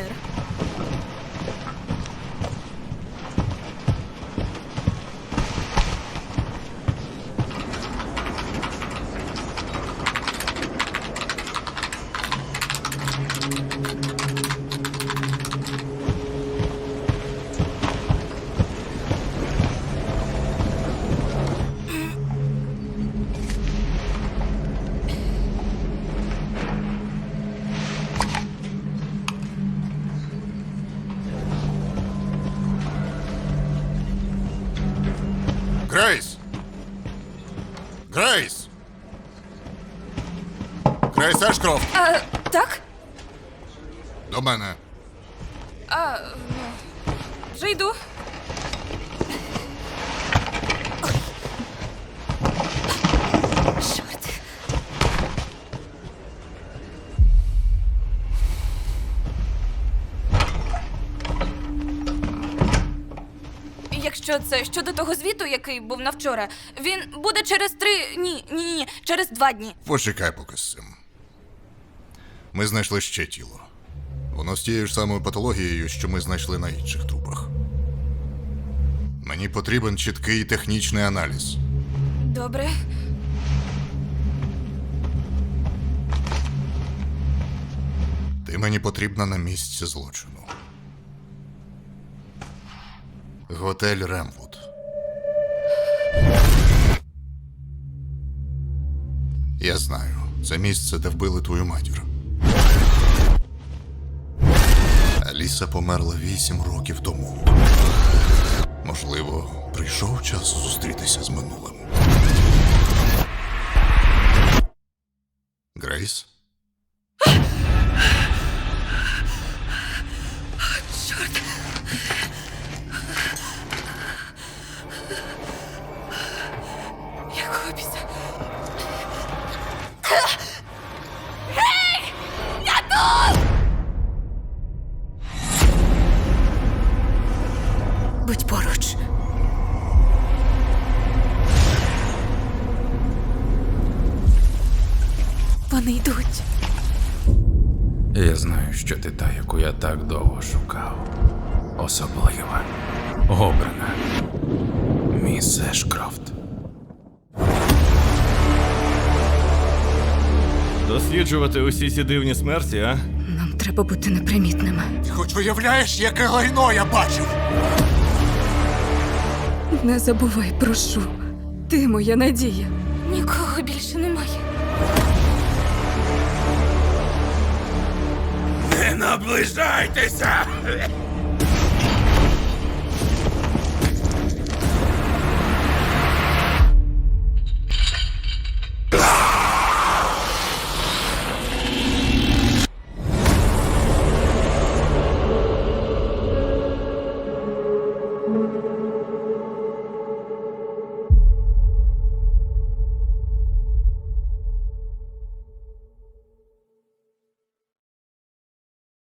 hacer. Грейс! Грейс! Грейс Ешкрофт! А, так? До мене. А, ну, вже йду. Якщо це щодо того звіту, який був на вчора, він буде через три. Ні, ні, ні, через два дні. Почекай поки з цим. Ми знайшли ще тіло. Воно з тією ж самою патологією, що ми знайшли на інших трупах. Мені потрібен чіткий технічний аналіз. Добре. Ти мені потрібна на місці злочину. Готель Ремвуд. Я знаю, це місце, де вбили твою матір. Аліса померла вісім років тому. Можливо, прийшов час зустрітися з минулим. Грейс? Чорт. Будь поруч. Вони йдуть. Я знаю, що ти та, яку я так довго шукав. Особлива, обрана. Міс Ешкрофт. Досліджувати усі ці дивні смерті, а? Нам треба бути непримітними. Ти хоч виявляєш, яке лайно я бачив? Не забувай, прошу. Ти моя надія. Нікого більше немає. Не наближайтеся!